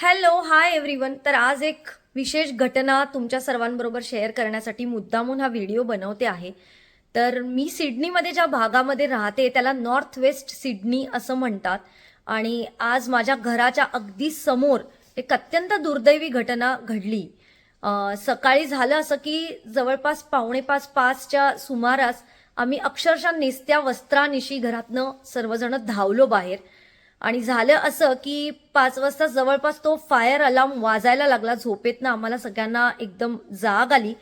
Hello hi everyone. तर आज एक विशेष घटना तुमच्या सर्वांबरोबर शेअर करण्यासाठी मुद्दामून हा व्हिडिओ बनवते आहे. तर मी सिडनीमध्ये ज्या भागामध्ये राहते त्याला नॉर्थ वेस्ट सिडनी असं म्हणतात. आणि आज माझ्या घराच्या अगदी समोर एक अत्यंत दुर्दैवी घटना घडली. सकाळी झालं असं की जवळपास पावणे पाच पाचच्या सुमारास आम्ही अक्षरशः नेसत्या वस्त्रानिशी घरातनं सर्वजण धावलो बाहेर. आणि झालं असं की पाच वाजता जवळपास तो फायर अलार्म वाजायला लागला. झोपेतनं आम्हाला सगळ्यांना एकदम जाग आली.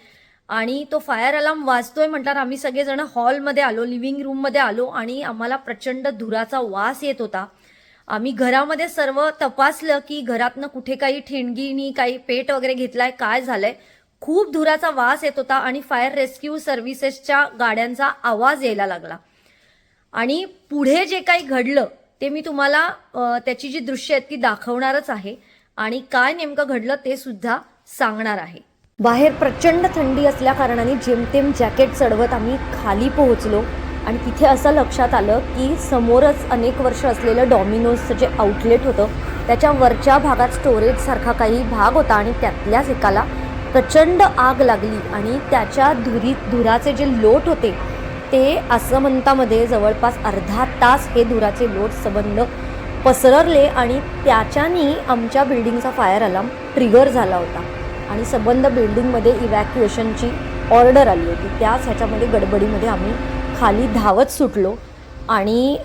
आणि तो फायर अलार्म वाजतोय म्हटल्यावर आम्ही सगळेजण हॉलमध्ये आलो लिव्हिंग रूममध्ये आलो आणि आम्हाला प्रचंड धुराचा वास येत होता. आम्ही घरामध्ये सर्व तपासलं की घरातनं कुठे काही ठिणगीनी काही पेट वगैरे घेतलाय काय झालंय? खूप धुराचा वास येत होता आणि फायर रेस्क्यू सर्व्हिसेसच्या गाड्यांचा आवाज यायला लागला. आणि पुढे जे काही घडलं ते मी तुम्हाला त्याची जी दृश्य आहेत ती दाखवणारच आहे आणि काय नेमकं घडलं ते सुद्धा सांगणार आहे. बाहेर प्रचंड थंडी असल्या कारणाने जेमतेम जॅकेट चढवत आम्ही खाली पोहोचलो आणि तिथे असं लक्षात आलं की समोरच अनेक वर्ष असलेलं डॉमिनोजचं जे आउटलेट होतं त्याच्या वरच्या भागात स्टोरेजसारखा काही भाग होता आणि त्यातल्याच एकाला प्रचंड आग लागली आणि त्याच्या धुरी धुराचे जे लोट होते ते आसमंतामध्ये जवळपास अर्धा तास हे धुराचे लोट संबंध पसरले आणि त्याच्यानी आमच्या बिल्डिंगचा फायर अलार्म ट्रिगर झाला होता. आणि संबंध बिल्डिंगमध्ये इव्हॅक्युएशनची ऑर्डर आली होती. त्याच ह्याच्यामध्ये गडबडीमध्ये आम्ही खाली धावत सुटलो. आणि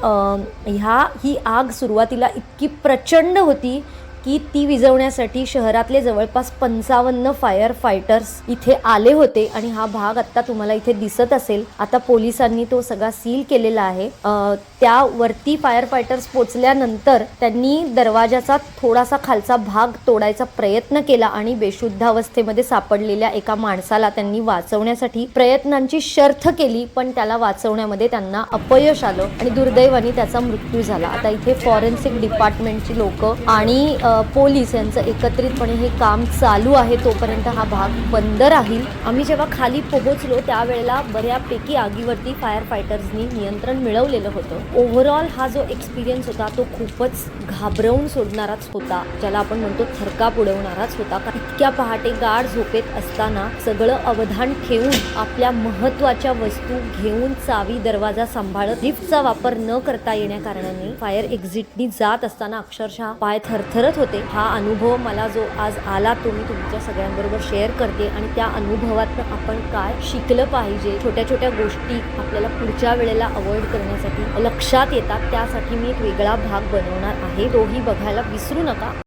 ह्या ही आग सुरुवातीला इतकी प्रचंड होती की ती विजवण्यासाठी शहरातले जवळपास पंचावन्न फायर फायटर्स इथे आले होते आणि हा भाग आता तुम्हाला इथे दिसत असेल. आता पोलिसांनी तो सगळा सील केलेला आहे. त्यावरती फायर फायटर्स पोचल्यानंतर त्यांनी दरवाजाचा थोडासा खालचा भाग तोडायचा प्रयत्न केला आणि बेशुद्धावस्थेमध्ये सापडलेल्या एका माणसाला त्यांनी वाचवण्यासाठी प्रयत्नांची शर्थ केली पण त्याला वाचवण्यामध्ये त्यांना अपयश आलं आणि दुर्दैवाने त्याचा मृत्यू झाला. आता इथे फॉरेन्सिक डिपार्टमेंटची लोक आणि पोलीस यांचं एकत्रितपणे हे काम चालू आहे तोपर्यंत हा भाग बंद राहील. आम्ही जेव्हा खाली पोहोचलो त्यावेळेला बऱ्यापैकी आगीवरती फायर फायटर्सनी नियंत्रण मिळवलेलं होतं. ओव्हरऑल हा जो एक्सपिरियन्स होता तो खूपच घाबरवून सोडणाराच होता ज्याला आपण म्हणतो थरकाप उडवणाराच होता. इतक्या पहाटे गाढ झोपेत असताना सगळं अवधान ठेवून आपल्या महत्त्वाच्या वस्तू घेऊन चावी दरवाजा सांभाळत लिफ्टचा वापर न करता येण्या कारणाने फायर एक्झिटनी जात असताना अक्षरशः पाय थरथरत होते. हा अनुभव मला जो आज आला तो मी तुमच्या सगळ्यांबरोबर शेअर करते आणि त्या अनुभवातनं आपण काय शिकलं पाहिजे? छोट्या छोट्या गोष्टी आपल्याला पुढच्या वेळेला अवॉइड करण्यासाठी लक्षात येतात. त्यासाठी मी एक वेगळा भाग बनवणार आहे. तोही बघायला विसरू नका.